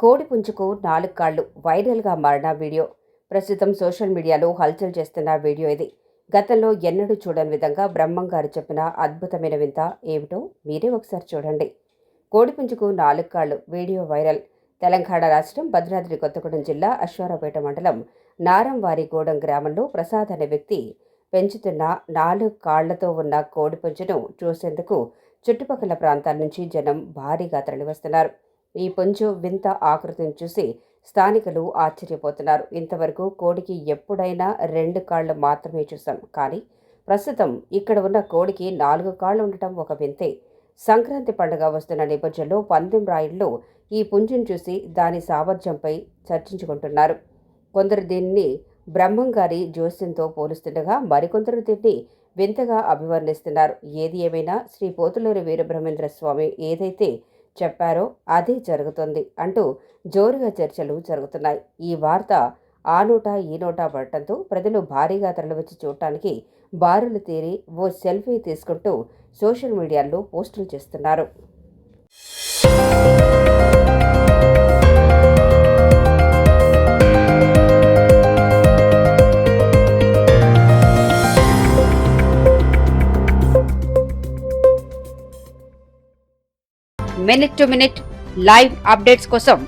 కోడి పుంజుకు నాలుగు కాళ్ళు వైరల్గా మారిన వీడియో. ప్రస్తుతం సోషల్ మీడియాలో హల్చల్ చేస్తున్న వీడియో ఇది. గతంలో ఎన్నడూ చూడని విధంగా బ్రహ్మం గారు చెప్పిన అద్భుతమైన వింత ఏమిటో మీరే ఒకసారి చూడండి. కోడిపుంజుకు నాలుగు కాళ్ళు వీడియో వైరల్. తెలంగాణ రాష్ట్రం భద్రాద్రి కొత్తగూడెం జిల్లా అశ్వారావుపేట మండలం నారంవారిగూడెం గ్రామంలో ప్రసాద్ అనే వ్యక్తి పెంచుతున్న నాలుగు కాళ్ళతో ఉన్న కోడిపుంజును చూసేందుకు చుట్టుపక్కల ప్రాంతాల నుంచి జనం భారీగా తరలివస్తున్నారు. ఈ పుంజు వింత ఆకృతిని చూసి స్థానికులు ఆశ్చర్యపోతున్నారు. ఇంతవరకు కోడికి ఎప్పుడైనా రెండు కాళ్ళు మాత్రమే చూసాం. కానీ ప్రస్తుతం ఇక్కడ ఉన్న కోడికి నాలుగు కాళ్ళు ఉండటం ఒక వింతే. సంక్రాంతి పండుగ వస్తున్న నేపథ్యంలో పందెం రాయుళ్ళు ఈ పుంజును చూసి దాని సామర్థ్యంపై చర్చించుకుంటున్నారు. కొందరు దీన్ని బ్రహ్మంగారి జోస్యంతో పోలుస్తుండగా మరికొందరు దీన్ని వింతగా అభివర్ణిస్తున్నారు. ఏది ఏమైనా శ్రీ పోతులూరి వీరబ్రహ్మేంద్ర స్వామి ఏదైతే చెప్పారో అదే జరుగుతుంది అంటూ జోరుగా చర్చలు జరుగుతున్నాయి. ఈ వార్త ఆ నోట ఈ నోట పడటంతో ప్రజలు భారీగా తరలివచ్చి చూడటానికి బారులు తీరి ఓ సెల్ఫీ తీసుకుంటూ సోషల్ మీడియాలో పోస్టులు చేస్తున్నారు. Minute to minute live updates కోసం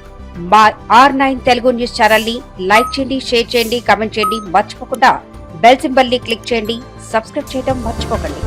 మా ఆర్ నైన్ తెలుగు న్యూస్ ఛానల్ని లైక్ చేయండి షేర్ చేయండి కామెంట్ చేయండి. మర్చిపోకుండా బెల్ సింబల్ని క్లిక్ చేయండి. సబ్స్క్రైబ్ చేయడం మర్చిపోకండి.